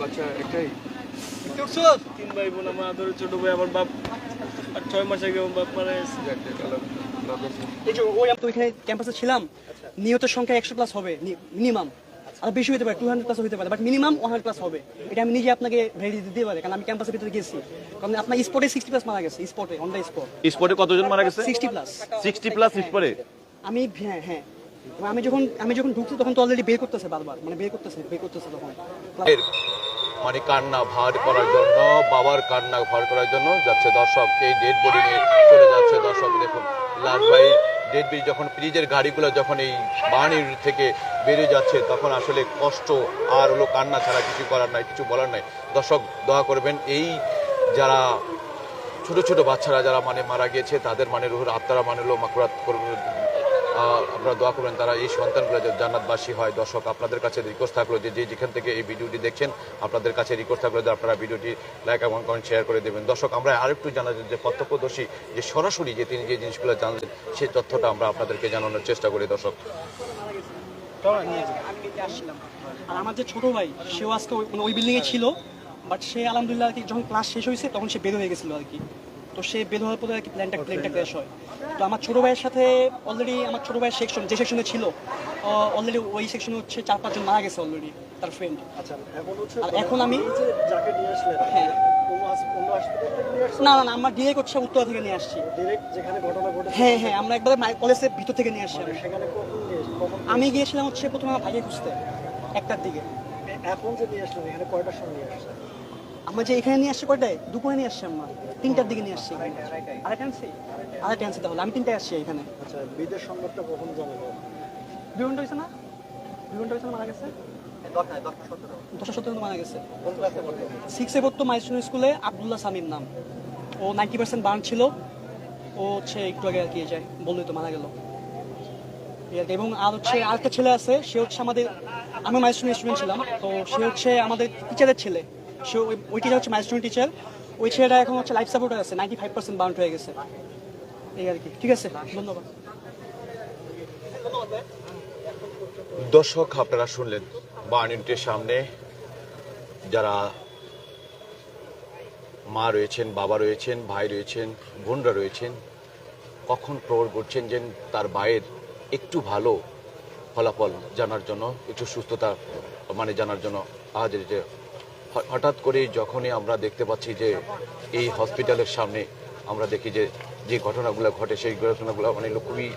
বাচ্চা একটাই। তিন ভাই বোন আমার আদরের ছোট ভাই আমার বাপ। আর ছয় মাস আগে আমার বাপ মারা গেছে। একটা কালার লাভ আছে। এই যে ওই আমি তো ওইখানে ক্যাম্পাসে ছিলাম নিহতের সংখ্যা একশো প্লাস হবে মিনিমাম আর বেশি হতে পারে টু হান্ড্রেড প্লাস হতে পারে but minimum one hundred plus হবে। এটা আমি নিজে আপনাকে ভেরি দিতে পারি কারণ আমি ক্যাম্পাসের ভিতরে গেছি। কারণ আপনার স্পটে সিক্সটি প্লাস মারা গেছে স্পটে অন দ্য স্পট স্পটে কতজন মারা গেছে? সিক্সটি প্লাস সিক্সটি প্লাস স্পটে আমি হ্যাঁ হ্যাঁ। আমি যখন আমি যখন ঢুকছি তখন তো অলরেডি বের করতেছে বারবার মানে বের করতেছে বের করতেছে তখন। মানে কান্না ভার করার জন্য, বাবার কান্না ভার করার জন্য যাচ্ছে দর্শক। এই ডেড বডি নিয়ে চলে যাচ্ছে দর্শক। দেখুন, লাল ভাই ডেড বডি যখন ফ্রিজের গাড়িগুলো যখন এই বাহিনীর থেকে বেরিয়ে যাচ্ছে, তখন আসলে কষ্ট আর হলো কান্না ছাড়া কিছু করার নাই, কিছু বলার নাই। দর্শক, দোয়া করবেন, এই যারা ছোট ছোট বাচ্চারা যারা মানে মারা গিয়েছে, তাদের মানে রুহুর আত্মারা মানে হলো মাকুরাত আপনারা দোয়া করবেন তারা এই সন্তানগুলো যেন জান্নাতবাসী হয়। দর্শক, আপনাদের কাছে রিকোয়েস্ট থাকল যে যে যেখান থেকে এই ভিডিওটি দেখছেন, আপনাদের কাছে রিকোয়েস্ট থাকল যে, আপনারা ভিডিওটি লাইক এবং কমেন্ট শেয়ার করে দেবেন। দর্শক, আমরা আরেকটু জানা যে, প্রত্যক্ষদর্শী যে সরাসরি যে তিনি যে জিনিসগুলো জানলেন, সেই তথ্যটা আমরা আপনাদেরকে জানানোর চেষ্টা করি, দর্শক। আর আমার যে ছোট ভাই, সেও আজকে ওই- ওই বিল্ডিং এ ছিল বাট সে আলহামদুলিল্লাহ যখন ক্লাস শেষ হয়েছে, তখন সে বের হয়ে গেছিল আর কি। তো সে বের হওয়ার পরে আর কি প্ল্যানটা প্ল্যানটা ক্র্যাশ হয়। তো আমার ছোট ভাইয়ের সাথে অলরেডি আমার ছোট ভাইয়ের সেকশন যে সেকশনে ছিল অলরেডি ওই সেকশনে হচ্ছে চার পাঁচজন মারা গেছে অলরেডি তার ফ্রেন্ড আচ্ছা এখন আর এখন আমি যাকে নিয়ে আসলেন হ্যাঁ। না না না আমরা ডিরেক্ট হচ্ছে উত্তরা থেকে নিয়ে আসছি। যেখানে ঘটনা ঘটেছে হ্যাঁ হ্যাঁ আমরা একবারে কলেজের ভিতর থেকে নিয়ে আসছি আমি। সেখানে আমি গিয়েছিলাম হচ্ছে প্রথমে আমার ভাইকে খুঁজতে একটার দিকে। এখন যে নিয়ে আসলেন এখানে কয়টার সময় নিয়ে আসছেন? আমরা যে এখানে নিয়ে আসছি কয়টায়? দুপুরে নিয়ে আসছি আমরা তিনটার দিকে নিয়ে আসছি আরেকটা আনছি? আরেকটা আনছি তাহলে আমি তিনটায় আসছি এখানে। আচ্ছা বিদেশ সংবাদটা কখন জানাব দুই ঘণ্টা হয়েছে না? দুই ঘণ্টা হয়েছে মারা গেছে? দশটা সতেরো মারা গেছে। সিক্সে পড়তো? মাইসুন স্কুলে আবদুল্লাহ সামিম নাম। ও নাইনটি পার্সেন্ট বার্ন ছিল। ও হচ্ছে একটু আগে আর কি যায় বললোই তো মারা গেল। এবং আর হচ্ছে আরেকটা ছেলে আছে সে হচ্ছে আমাদের আমি মাইস্টুন স্টুডেন্ট ছিলাম তো সে হচ্ছে আমাদের টিচারের ছেলে। সে ওই- টিচার হচ্ছে মাইস্টুন টিচার ওই ছেলেটা এখন হচ্ছে লাইফ সাপোর্টার আছে নাইনটি ফাইভ পার্সেন্ট বাউন্ড হয়ে গেছে। এই আর কি, ঠিক আছে? ধন্যবাদ। দর্শক, আপনারা শুনলেন বার্নিটের সামনে। যারা মা রয়েছেন, বাবা রয়েছেন, ভাই রয়েছেন, বোনরা রয়েছেন, কখন প্রবর করছেন যে তার ভাইয়ের একটু ভালো ফলাফল জানার জন্য, একটু সুস্থতা মানে জানার জন্য আজ হঠাৎ করে যখনই আমরা দেখতে পাচ্ছি যে এই হসপিটালের সামনে আমরা দেখি যে যে ঘটনাগুলো ঘটে, সেই ঘটনাগুলো মানে খুবই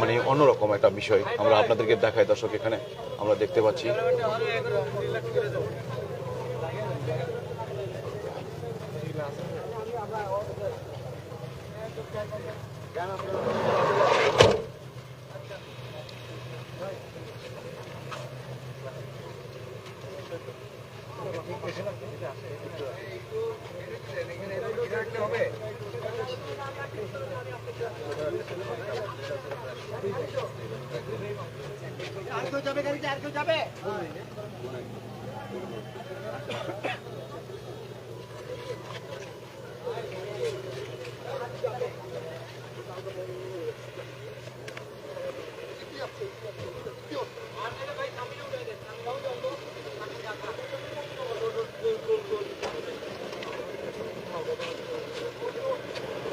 মানে অন্যরকম একটা বিষয় আমরা আপনাদেরকে দেখাই। দর্শক, এখানে আমরা দেখতে পাচ্ছি।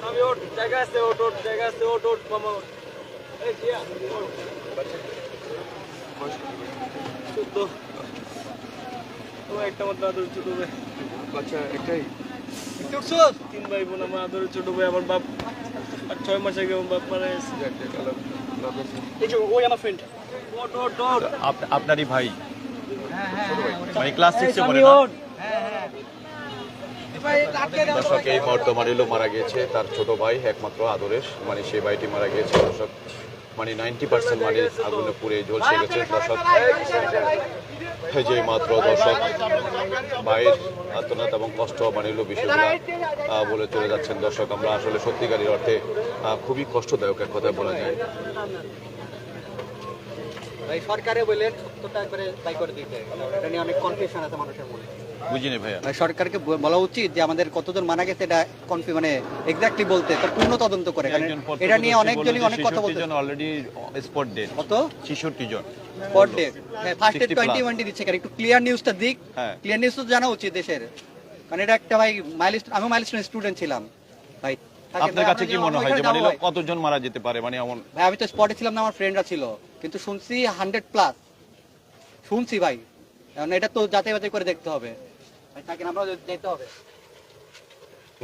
আমি ওট জায়গা আছে ওট ওট জায়গা আছে ওট ওট মামা ওট এই জিয়া ওট। চোদ্দ। একটা মাত্র আদরের ছোট ভাই। বাচ্চা একটাই তিন ভাই বোন আমার আদরের ছোট ভাই আমার বাপ। আর ছয় মাস আগে আমার বাপ মারা এই যে ওই আমার ফ্রেন্ড আপনারই ভাই? মানে ক্লাস সিক্সে পড়ে না? দর্শক এই মুহূর্তে মারিলো মারা গিয়েছে তার ছোট ভাই একমাত্র আদরের মানে সেই ভাইটি মারা গিয়েছে দর্শক। মানে নাইনটি পার্সেন্ট মানে আগুনে পুড়ে ঝলসে গেছে দর্শক। এই যে মাত্র দর্শক ভাইয়ের আত্মনাথ এবং কষ্ট মানে হলো বিষয়গুলো বলে চলে যাচ্ছেন দর্শক। আমরা আসলে সত্যিকারের অর্থে খুবই কষ্টদায়ক এক কথায় বলা যায়। ভাই সরকারে বললেন সত্যটা একবারে তাই করে দিতে। এটা নিয়ে অনেক কনফিউশন আছে মানুষের মনে। বুঝিনি ভাইয়া। মানে সরকারকে বলা উচিত যে আমাদের কতজন মারা গেছে এটা কনফি মানে এক্স্যাক্টলি বলতে পূর্ণ তদন্ত করে। কারণ এটা নিয়ে অনেকজনই অনেক কথা 66 বলতে অলরেডি স্পট ডেট কত? 66 জন। স্পট ডেট হ্যাঁ ফার্স্ট 60 টোয়েন্টি plus। দিচ্ছে কারণ একটু ক্লিয়ার নিউজটা দিক। ক্লিয়ার নিউজ তো জানা উচিত দেশের। কারণ এটা একটা ভাই মাইলস্ট আমি মাইলস্টোন স্টুডেন্ট ছিলাম। ভাই আপনার কাছে কি মনে হয় যে মানে কতজন মারা যেতে পারে? মানে এমন ভাই আমি তো স্পটে ছিলাম না আমার ফ্রেন্ডরা ছিল। কিন্তু শুনছি হান্ড্রেড প্লাস শুনছি ভাই। এটা তো যাচাই বাছাই করে দেখতে হবে।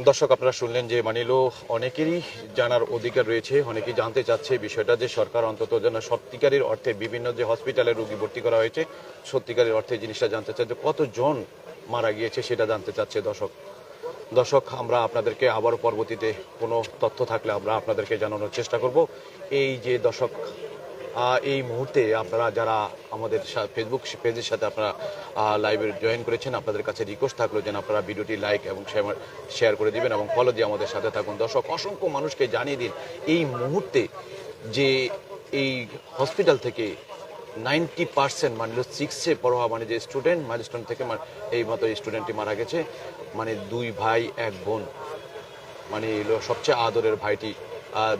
দর্শক, আপনারা শুনলেন যে মানিলো, অনেকেরই জানার অধিকার রয়েছে, অনেকেই জানতে চাচ্ছে বিষয়টা যে সরকার অন্তত যেন সত্যিকারের অর্থে বিভিন্ন যে হসপিটালে রোগী ভর্তি করা হয়েছে, সত্যিকারের অর্থে জিনিসটা জানতে চাচ্ছে কতজন মারা গিয়েছে সেটা জানতে চাচ্ছে দর্শক। দর্শক, আমরা আপনাদেরকে আবারও পরবর্তীতে কোনো তথ্য থাকলে আমরা আপনাদেরকে জানানোর চেষ্টা করব। এই যে দর্শক এই মুহূর্তে আপনারা যারা আমাদের ফেসবুক পেজের সাথে আপনারা লাইভে জয়েন করেছেন, আপনাদের কাছে রিকোয়েস্ট থাকল যেন আপনারা ভিডিওটি লাইক এবং শেয়ার করে দিবেন এবং ফলো দিয়ে আমাদের সাথে থাকুন। দর্শক, অসংখ্য মানুষকে জানিয়ে দিন, এই মুহূর্তে যে এই হসপিটাল থেকে নাইনটি পার্সেন্ট মানে সিক্সে পড়া মানে যে স্টুডেন্ট মাইলস্টোন থেকে এই মতো স্টুডেন্টটি মারা গেছে মানে দুই ভাই, এক বোন মানে সবচেয়ে আদরের ভাইটি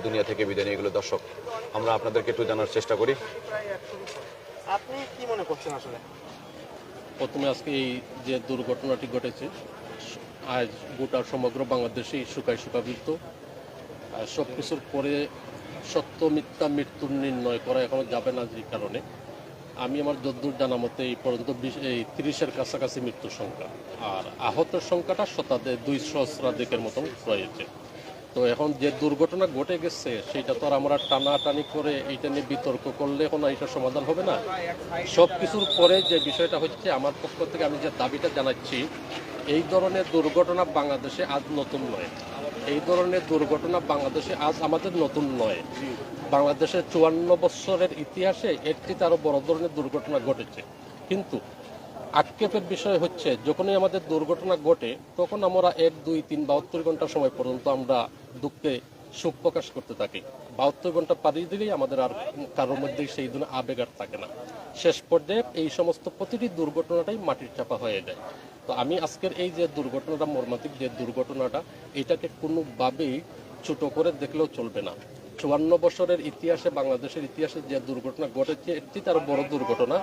দুনিয়া থেকে বিদায় নিয়ে গেলো। দর্শক আমরা আপনাদেরকে একটু জানার চেষ্টা করি। আপনি কি মনে করছেন আসলে? প্রথমে আজকে এই যে দুর্ঘটনাটি ঘটেছে আজ গোটা সমগ্র বাংলাদেশে শুকায় শুকাবৃত আর সব কিছুর পরে সত্য মিথ্যা মৃত্যুর নির্ণয় করা এখনও যাবে না যে কারণে। আমি আমার যদ্দূর জানা মতে এই পর্যন্ত বিশ- এই তিরিশের কাছাকাছি মৃত্যুর সংখ্যা। আর আহতের সংখ্যাটা শতাধে দুই সহস্রাধিকের মতন রয়েছে। তো এখন যে দুর্ঘটনা ঘটে গেছে, সেটা তো আর আমরা টানাটানি করে এইটা নিয়ে বিতর্ক করলে কোনো এটা সমাধান হবে না। সব কিছুর পরে যে বিষয়টা হচ্ছে, আমার পক্ষ থেকে আমি যে দাবিটা জানাচ্ছি, এই ধরনের দুর্ঘটনা বাংলাদেশে আজ নতুন নয়। এই ধরনের দুর্ঘটনা বাংলাদেশে আজ আমাদের নতুন নয়। বাংলাদেশের চুয়ান্ন বছরের ইতিহাসে চেয়ে আরও বড় ধরনের দুর্ঘটনা ঘটেছে। কিন্তু আক্ষেপের বিষয় হচ্ছে, যখনই আমাদের দুর্ঘটনা ঘটে, তখন আমরা এক, দুই, তিন, বাহাত্তর ঘণ্টা সময় পর্যন্ত আমরা দুঃখে সুখ প্রকাশ করতে থাকি। বাহাত্তর ঘণ্টা পাড়িয়ে দিলেই আমাদের আর কারোর মধ্যে সেই দিন আবেগ আর থাকে না। শেষ পর্যায়ে এই সমস্ত প্রতিটি দুর্ঘটনাটাই মাটির চাপা হয়ে যায়। তো আমি আজকের এই যে দুর্ঘটনাটা, মর্মান্তিক যে দুর্ঘটনাটা, এটাকে কোনোভাবেই ছোট করে দেখলেও চলবে না। চুয়ান্ন বছরের ইতিহাসে, বাংলাদেশের ইতিহাসে যে দুর্ঘটনা ঘটেছে, এটি তার বড় দুর্ঘটনা।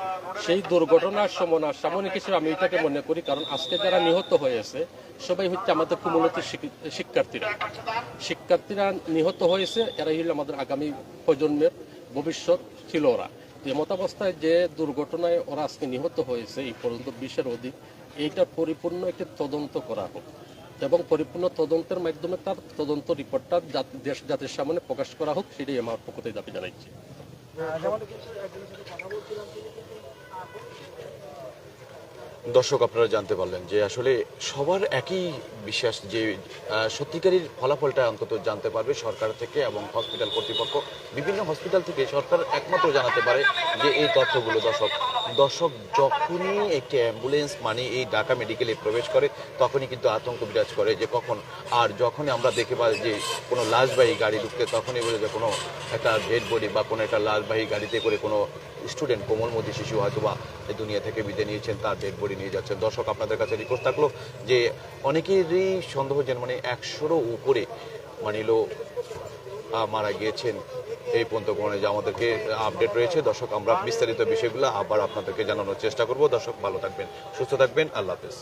সেই দুর্ঘটনার সমনা সাময়িক হিসেবে আমি এটাকে মনে করি, কারণ আজকে যারা নিহত হয়েছে সবাই হচ্ছে আমাদের কুমলতি শিক্ষার্থীরা। শিক্ষার্থীরা নিহত হয়েছে, এরাই হলো আমাদের আগামী প্রজন্মের ভবিষ্যৎ ছিল ওরা। এমতাবস্থায় যে দুর্ঘটনায় ওরা আজকে নিহত হয়েছে, এই পর্যন্ত বিশ্বের অধিক এইটার পরিপূর্ণ একটি তদন্ত করা হোক। এবং পরিপূর্ণ তদন্তের মাধ্যমে তার তদন্ত রিপোর্টটা দেশ জাতির সামনে প্রকাশ করা হোক, সেটাই আমার পক্ষ থেকে দাবি জানাচ্ছি দর্শক, আপনারা জানতে পারলেন যে আসলে সবার একই বিশ্বাস, যে সত্যিকারের ফলাফলটা অন্তত জানতে পারবে সরকার থেকে এবং হসপিটাল কর্তৃপক্ষ। বিভিন্ন হসপিটাল থেকে সরকার একমাত্র জানাতে পারে যে এই তথ্যগুলো, দর্শক। দর্শক যখনই একটি অ্যাম্বুলেন্স মানে এই ঢাকা মেডিকেলে প্রবেশ করে, তখনই কিন্তু আতঙ্ক বিরাজ করে যে কখন আর যখনই আমরা দেখে পাই যে কোনো লাশবাহী গাড়ি ঢুকতে, তখনই বলে যে কোনো একটা ডেড বডি বা কোনো একটা লাশবাহী গাড়িতে করে কোনো স্টুডেন্ট কোমলমতি শিশু হয়তো বা দুনিয়া থেকে বিদায় নিয়েছেন, তার ডেড বডি নিয়ে যাচ্ছেন। দর্শক, আপনাদের কাছে রিকোয়েস্ট থাকল যে অনেকেরই সন্দেহ যেন মানে একশোরও উপরে মানিল মারা গিয়েছেন। এই পর্যন্ত কোনো যে আমাদেরকে আপডেট রয়েছে। দর্শক, আমরা বিস্তারিত বিষয়গুলো আবার আপনাদেরকে জানানোর চেষ্টা করব। দর্শক, ভালো থাকবেন, সুস্থ থাকবেন। আল্লাহ হাফেজ।